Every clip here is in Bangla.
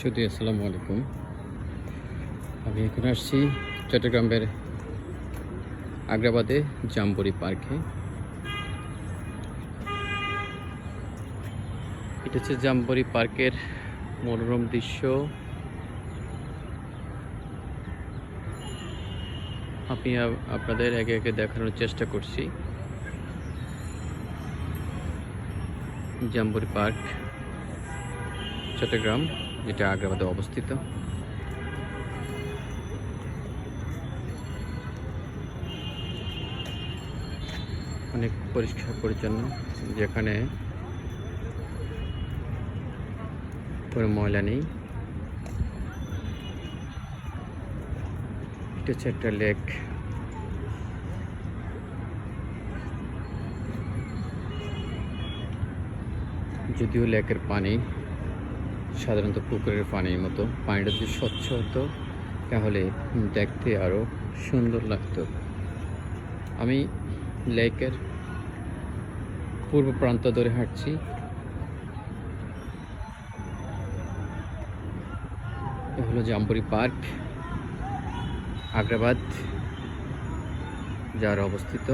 শুধু আসসালামু আলাইকুম। আমি এখন আসছি চট্টগ্রামের আগ্রাবাদে জাম্বুরি পার্কে। এটা হচ্ছে জাম্বুরি পার্কের মনোরম দৃশ্য। আমি আপনাদের একে একে দেখানোর চেষ্টা করছি। Jamboree park. চট্টগ্রাম যেটা আগ্রাবাদে অবস্থিত। অনেক পরিষ্কার পরিচ্ছন্ন, যেখানে কোনো ময়লা নেই। এটা হচ্ছে একটা লেক। যদিও লেকের পানি সাধারণত পুকুরের পানির মতো। পানিটা যদি স্বচ্ছ হতো, তাহলে দেখতে আরও সুন্দর লাগতো। আমি লেকের পূর্ব প্রান্ত ধরে হাঁটছি। এ হলো জাম্বুরি পার্ক, আগ্রাবাদ, যার অবস্থিত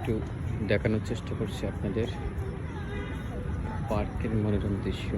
একটু দেখানোর চেষ্টা করছি আপনাদের পার্কের মনোরম দৃশ্য।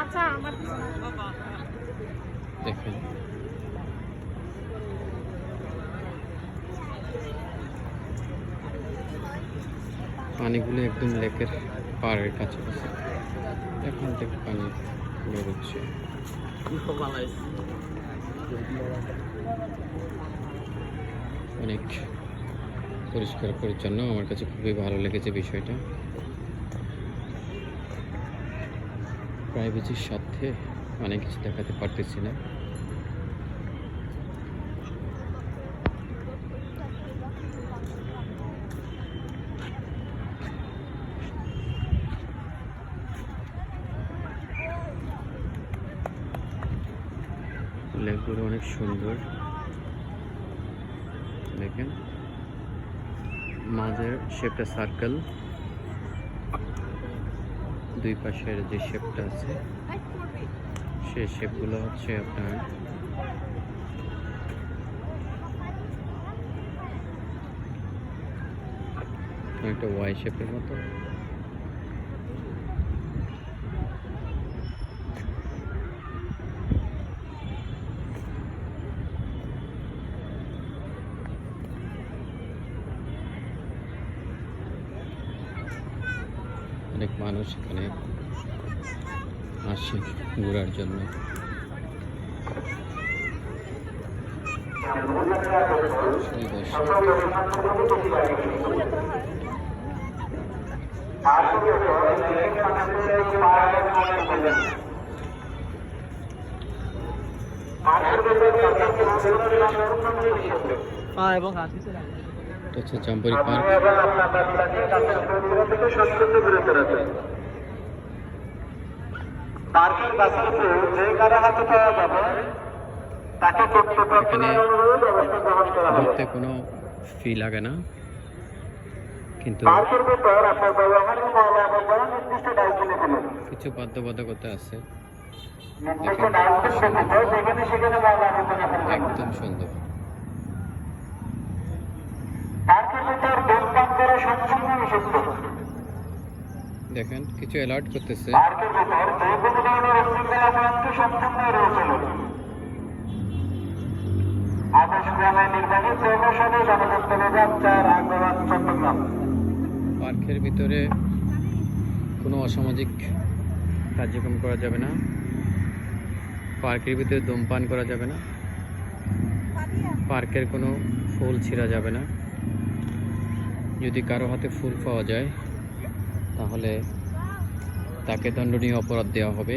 আচ্ছা আমার দেখেন। পানিগুলো একদম লেকের পাড়ের কাছাকাছি। এখান থেকে পানি বেরোচ্ছে। অনেক পরিষ্কার পরিচ্ছন্ন। আমার কাছে খুবই ভালো লেগেছে বিষয়টা। প্রাইভেসির সাথে অনেক কিছু দেখাতে পারতেছি না। লেকগুলো অনেক সুন্দর। দেখেন। মাঝের শেপটা সার্কেল দুই পাশের যে শেপটা আছে সেই শেপগুলো হচ্ছে আপনার একটা ওয়াই শেপের মতো। অনেক মানুষ এখানে আসে ঘোরার জন্য। এবং হাসিতে এটা হচ্ছে জাম্বুরি পার্ক। পার্কের বাসিন্দে যে কারও হাতে পাওয়া যাবে তাকে কর্তৃপক্ষের অনুরোধ ব্যবস্থা গ্রহণ করা হবে। কোনো ফি লাগে না কিন্তু কিছু বাধ্যবাধকতা আছে। নির্দিষ্ট ডাস্টবিন ব্যতীত যেখানে সেখানে ময়লা আবর্জনা ফেলবেন না। একদম সুন্দর পার্কের ভিতর ধূমপান করা সম্পূর্ণ নিষিদ্ধ দেখেন কিছু অ্যালার্ট করতেছে। পার্কের ভিতর কোনো অসামাজিক কার্যক্রম করা যাবে না। পার্কের ভিতরে ধূমপান করা যাবে না। পার্কের কোনো ফুল ছিঁড়া যাবে না। যদি কারও হাতে ফুল পাওয়া যায় তাহলে তাকে দণ্ডনীয় অপরাধ দেওয়া হবে।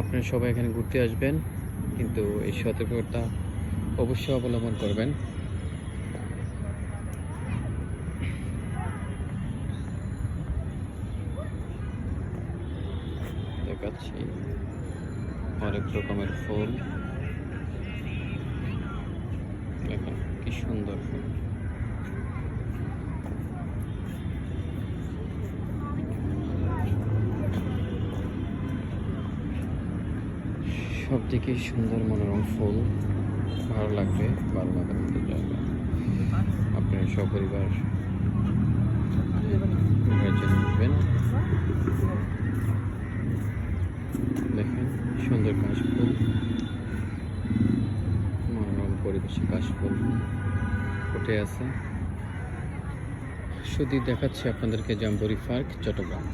আপনারা সবাই এখানে ঘুরতে আসবেন, কিন্তু এই সতর্কতা অবশ্যই অবলম্বন করবেন। দেখাচ্ছি অনেক রকমের ফুল। দেখেন কি সুন্দর ফুল। সব দিকেই সুন্দর মনোরম ফুল ভালো লাগবে, ভালো লাগার মতো জায়গা। আপনার সপরিবার দেখেন, সুন্দর কাশফুল, মনোরম পরিবেশে কাশফুল ফুটে আছে। শুধু দেখাচ্ছি আপনাদেরকে জাম্বুরি পার্ক, চট্টগ্রাম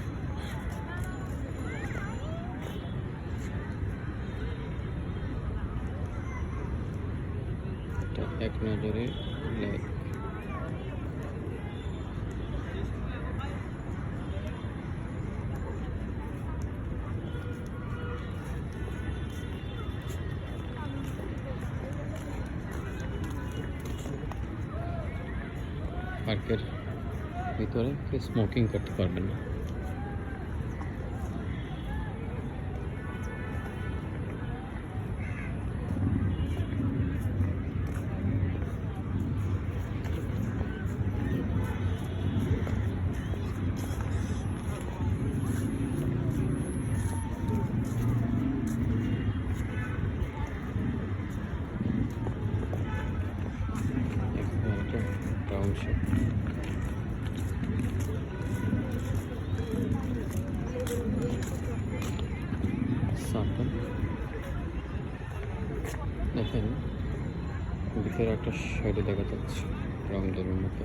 এটা এক নজরে লেক পার্কের ভিতরে কেউ স্মোকিং করতে পারবেন না দেখেন ভিতরে একটা সাইডে দেখা যাচ্ছে রংদলের মতো।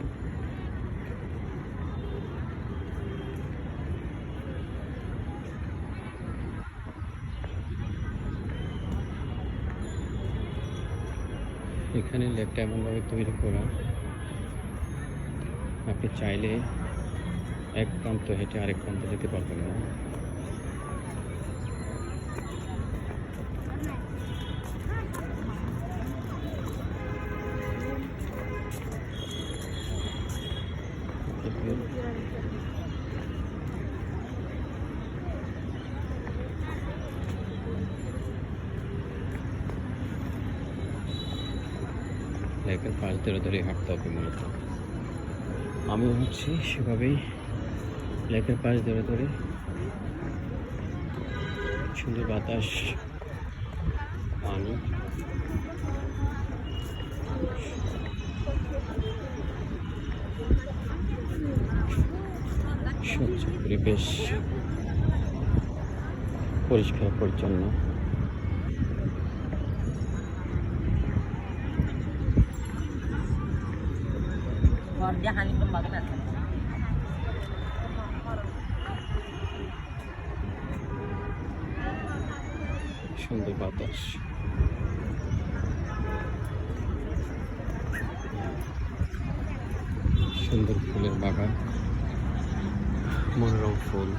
এখানে লেকটা এমনভাবে তৈরি করা, আপনি চাইলে এক প্রান্ত হেঁটে আরেক প্রান্ত যেতে পারবেন না। ধরে ধরে হাঁটতে হবে মূলত। আমি হচ্ছে সেভাবেই লেকের পাশ ধরে ধরে সুন্দর বাতাস, পানি। স্বচ্ছ পরিবেশ পরিষ্কার, পরিচ্ছন্ন। সুন্দর বাতাস। সুন্দর ফুলের বাগান। মনোরম ফুল।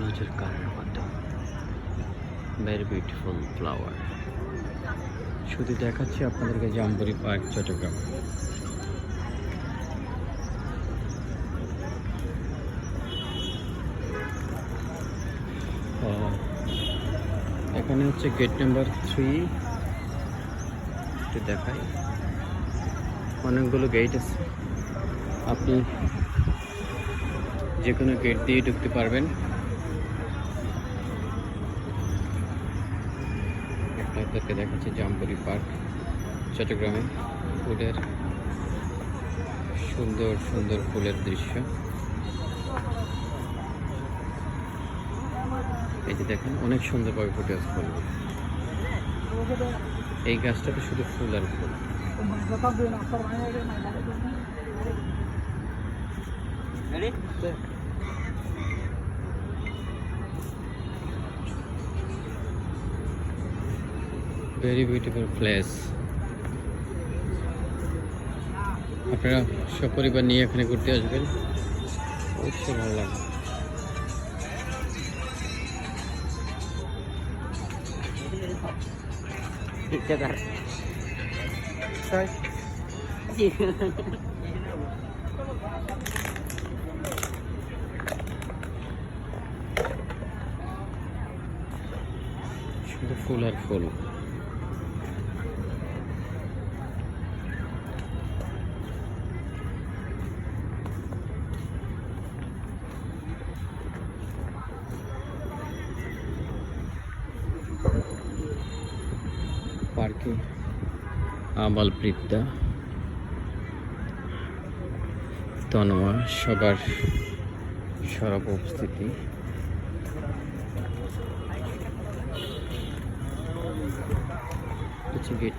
নজর কারার মতো ভেরি বিউটিফুল ফ্লাওয়ার শুধু দেখাচ্ছি আপনাদেরকে জাম্বুরি পার্ক, চট্টগ্রাম। এখানে হচ্ছে গেট নাম্বার থ্রি একটু দেখাই। অনেকগুলো গেট আছে। আপনি যে কোনো গেট দিয়ে ঢুকতে পারবেন। আপনাদেরকে দেখাচ্ছে জামপুরি পার্ক, চট্টগ্রামে। ফুলের সুন্দর সুন্দর ফুলের দৃশ্য। এই যে দেখেন অনেক সুন্দরভাবে ফুটে আছে ফুল এই গাছটাতে শুধু ফুল আর ফুল। ভেরি বিউটিফুল প্লেস আপনারা সপরিবার নিয়ে এখানে ঘুরতে আসবেন। অবশ্যই ভালো লাগবে। Jaga. শুধু ফুল আর ফুল আমাল বৃদ্ধা তনোয়া সবার সরব উপস্থিতি। গেট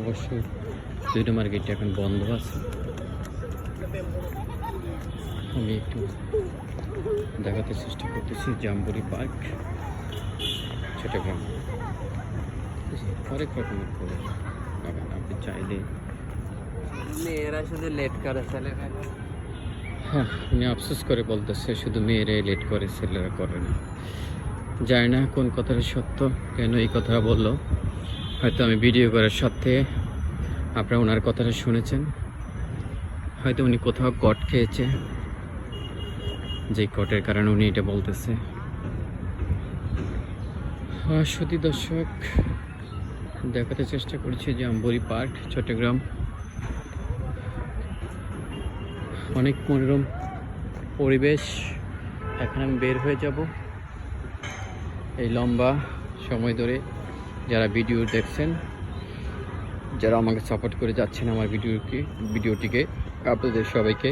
অবশ্যই দুই নম্বর এখন বন্ধ আছে। আমি একটু দেখাতে চেষ্টা করতেছি জাম্বুরি পার্ক চট্টগ্রাম। হরেক রকমের ফুল পাবেন আপনি চাইলে মেয়েরা শুধু লেট করে হ্যাঁ উনি আফসোস করে বলতেছে শুধু মেয়েরাই লেট করে ছেলেরা করে না। জানি না কোন কথাটা সত্য কেন এই কথাটা বলল। হয়তো আমি ভিডিও করার সাথে আপনারা ওনার কথাটা শুনেছেন। হয়তো উনি কোথাও কট খেয়েছে। যে কটের কারণে উনি এটা বলতেছে। হ্যাঁ সতী দর্শক, দেখাতে চেষ্টা করছি যে আম্বরি পার্ক, চট্টগ্রাম। অনেক মনোরম পরিবেশ। এখন আমি বের হয়ে যাব। এই লম্বা সময় ধরে যারা ভিডিও দেখছেন, যারা আমাকে সাপোর্ট করে যাচ্ছেন আমার ভিডিওকে ভিডিওটিকে, আপনাদের সবাইকে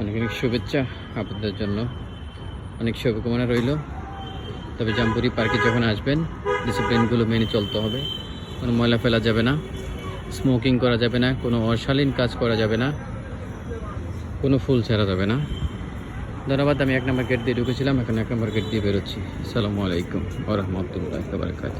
অনেক অনেক শুভেচ্ছা আপনাদের জন্য। অনেক শুভকামনা রইল। তবে জাম্পুরি পার্কে যখন আসবেন ডিসিপ্লিনগুলো মেনে চলতে হবে। কোনো ময়লা ফেলা যাবে না। স্মোকিং করা যাবে না। কোনো অশালীন কাজ করা যাবে না। কোনো ফুল ছাড়া যাবে না। ধন্যবাদ, আমি এক নম্বর গেট দিয়ে ঢুকেছিলাম। এখন এক নম্বর গেট দিয়ে বেরোচ্ছি। আসসালামু আলাইকুম ওরহমতুল্লাহ বারকাত